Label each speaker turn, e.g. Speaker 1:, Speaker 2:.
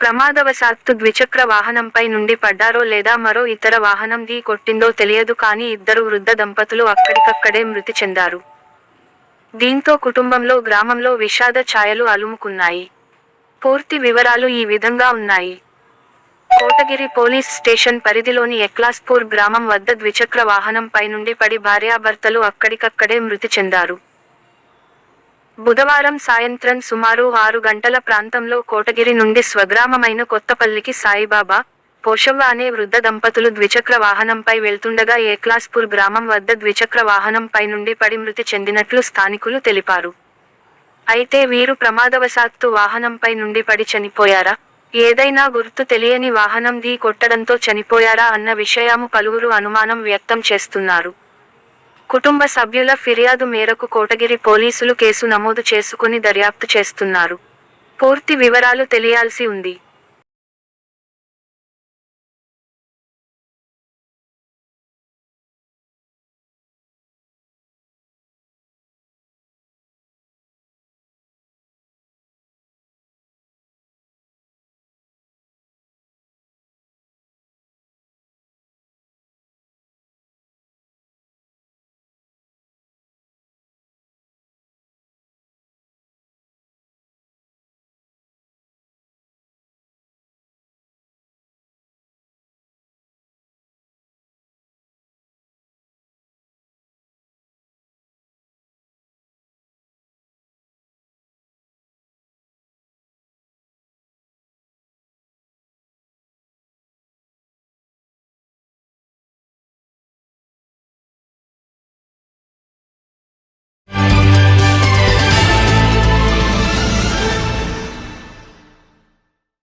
Speaker 1: ప్రమాదవశాత్తు ద్విచక్ర వాహనంపై నుండి పడ్డారో లేదా మరో ఇతర వాహనం దీ కొట్టిందో తెలియదు కానీ ఇద్దరు వృద్ధ దంపతులు అక్కడికక్కడే మృతి చెందారు. దీంతో కుటుంబంలో గ్రామంలో విషాద ఛాయలు అలుముకున్నాయి. పూర్తి వివరాలు ఈ విధంగా ఉన్నాయి. కోటగిరి పోలీస్ స్టేషన్ పరిధిలోని ఎక్లాస్పూర్ గ్రామం వద్ద ద్విచక్ర వాహనంపై నుండి పడి భార్యాభర్తలు అక్కడికక్కడే మృతి చెందారు. బుధవారం సాయంత్రం సుమారు ఆరు గంటల ప్రాంతంలో కోటగిరి నుండి స్వగ్రామమైన కొత్తపల్లికి సాయిబాబా పోషవ్వ అనే వృద్ధ దంపతులు ద్విచక్ర వాహనంపై వెళ్తుండగా ఏక్లాస్పూర్ గ్రామం వద్ద ద్విచక్ర వాహనంపై నుండి పడి మృతి చెందినట్లు స్థానికులు తెలిపారు. అయితే వీరు ప్రమాదవశాత్తు వాహనంపై నుండి పడి చనిపోయారా? ఏదైనా గుర్తు తెలియని వాహనం దీ కొట్టడంతో చనిపోయారా అన్న విషయము పలువురు అనుమానం వ్యక్తం చేస్తున్నారు. కుటుంబ సభ్యుల ఫిర్యాదు మేరకు కోటగిరి పోలీసులు కేసు నమోదు చేసుకుని దర్యాప్తు చేస్తున్నారు. పూర్తి వివరాలు తెలియాల్సి ఉంది.